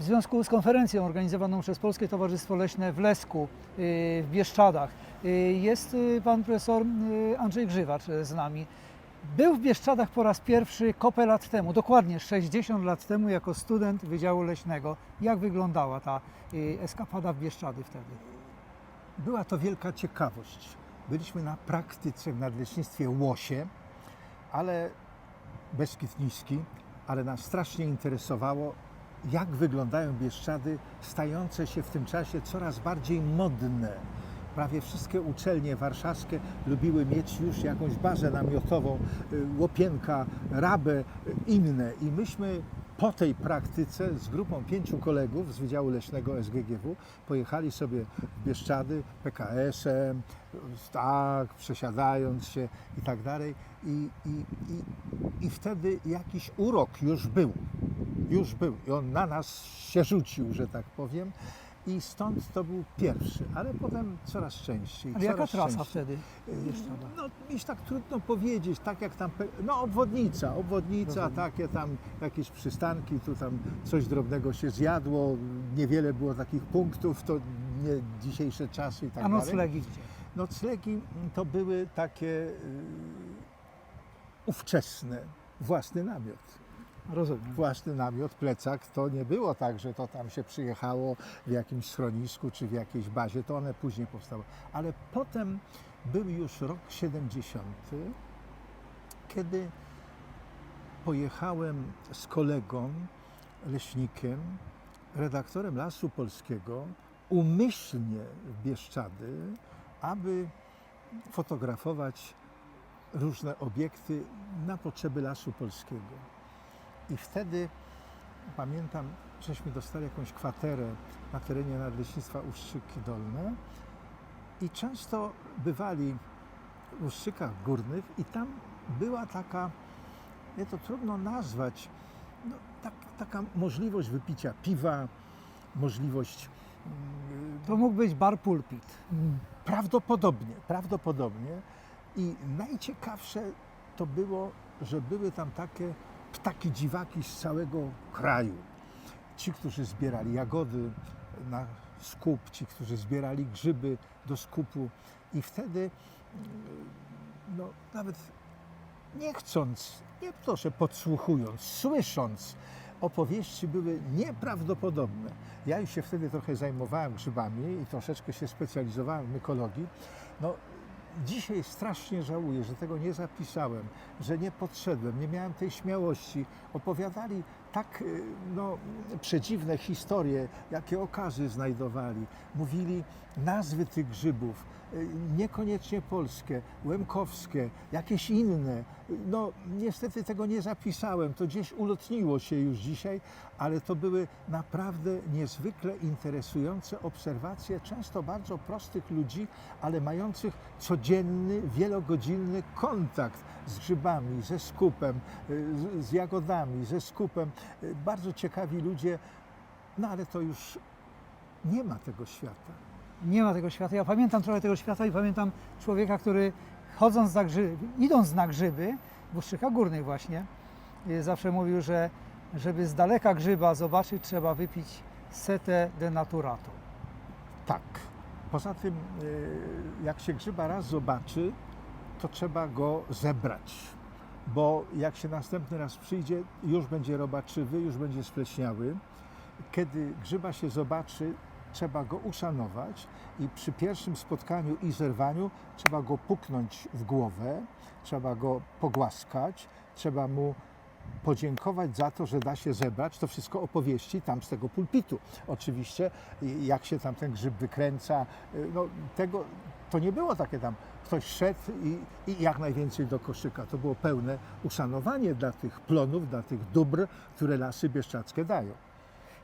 w związku z konferencją organizowaną przez Polskie Towarzystwo Leśne w Lesku, y, w Bieszczadach. Y, Jest y, pan profesor Andrzej Grzywacz z nami. Był w Bieszczadach po raz pierwszy kopę lat temu, dokładnie 60 lat temu, jako student Wydziału Leśnego. Jak wyglądała ta eskapada w Bieszczady wtedy? Była to wielka ciekawość. Byliśmy na praktyce w nadleśnictwie Łosie, ale Beskid Niski, ale nas strasznie interesowało, jak wyglądają Bieszczady, stające się w tym czasie coraz bardziej modne. Prawie wszystkie uczelnie warszawskie lubiły mieć już jakąś bazę namiotową, y, łopienka, rabę, y, inne. I myśmy po tej praktyce z grupą pięciu kolegów z Wydziału Leśnego SGGW pojechali sobie w Bieszczady PKS-em, tak, przesiadając się i tak dalej. I, i, i, I wtedy jakiś urok już był. Już był. I on na nas się rzucił, że tak powiem. I stąd to był pierwszy, ale potem coraz częściej. Ale jaka trasa częściej. wtedy Bieszczadach? No, iż tak trudno powiedzieć, tak jak tam, no obwodnica, obwodnica, Rozumiem. takie tam jakieś przystanki, tu tam coś drobnego się zjadło, niewiele było takich punktów, to nie dzisiejsze czasy i tak A dalej. noclegi gdzie? Noclegi to były takie y, ówczesne, własny namiot. Rozumiem. Własny namiot, plecak, to nie było tak, że to tam się przyjechało w jakimś schronisku czy w jakiejś bazie, to one później powstały. Ale potem był już rok 70, kiedy pojechałem z kolegą, leśnikiem, redaktorem Lasu Polskiego, umyślnie w Bieszczady, aby fotografować różne obiekty na potrzeby Lasu Polskiego. I wtedy pamiętam, żeśmy dostali jakąś kwaterę na terenie Nadleśnictwa Ustrzyki Dolne i często bywali w Uszczykach Górnych i tam była taka, nie to trudno nazwać, no, tak, taka możliwość wypicia piwa, możliwość mm, To mógł być bar pulpit. Prawdopodobnie, prawdopodobnie. I najciekawsze to było, że były tam takie ptaki dziwaki z całego kraju. Ci, którzy zbierali jagody na skup, ci, którzy zbierali grzyby do skupu. I wtedy, mm, no, nawet nie chcąc, nie że podsłuchując, słysząc, opowieści były nieprawdopodobne. Ja już się wtedy trochę zajmowałem grzybami i troszeczkę się specjalizowałem w mykologii. No, dzisiaj strasznie żałuję, że tego nie zapisałem, że nie podszedłem, nie miałem tej śmiałości. Opowiadali tak y, no, przedziwne historie, jakie okazy znajdowali. Mówili nazwy tych grzybów, y, niekoniecznie polskie, łemkowskie, jakieś inne. No niestety tego nie zapisałem, to gdzieś ulotniło się już dzisiaj, ale to były naprawdę niezwykle interesujące obserwacje często bardzo prostych ludzi, ale mających codzienny, wielogodzinny kontakt z grzybami, ze skupem, y, z, z jagodami, ze skupem. Y, Bardzo ciekawi ludzie, no ale to już nie ma tego świata. Nie ma tego świata. Ja pamiętam trochę tego świata i pamiętam człowieka, który chodząc na grzyby, idąc na grzyby, w Uszczykach Górnych właśnie, y, zawsze mówił, że żeby z daleka grzyba zobaczyć, trzeba wypić setę denaturatum. Tak. Poza tym, y, jak się grzyba raz zobaczy, to trzeba go zebrać. Bo jak się następny raz przyjdzie, już będzie robaczywy, już będzie spleśniały. Kiedy grzyba się zobaczy, trzeba go uszanować i przy pierwszym spotkaniu i zerwaniu trzeba go puknąć w głowę, trzeba go pogłaskać, trzeba mu podziękować za to, że da się zebrać to wszystko opowieści tam z tego pulpitu. Oczywiście, i jak się tam ten grzyb wykręca, y, no tego, to nie było takie tam, ktoś szedł i, i jak najwięcej do koszyka. To było pełne uszanowanie dla tych plonów, dla tych dóbr, które lasy bieszczackie dają.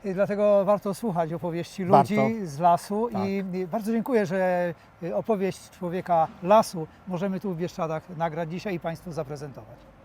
Y, Dlatego warto słuchać opowieści Warto. ludzi z lasu Tak. i y, bardzo dziękuję, że opowieść człowieka lasu możemy tu w Bieszczadach nagrać dzisiaj i Państwu zaprezentować.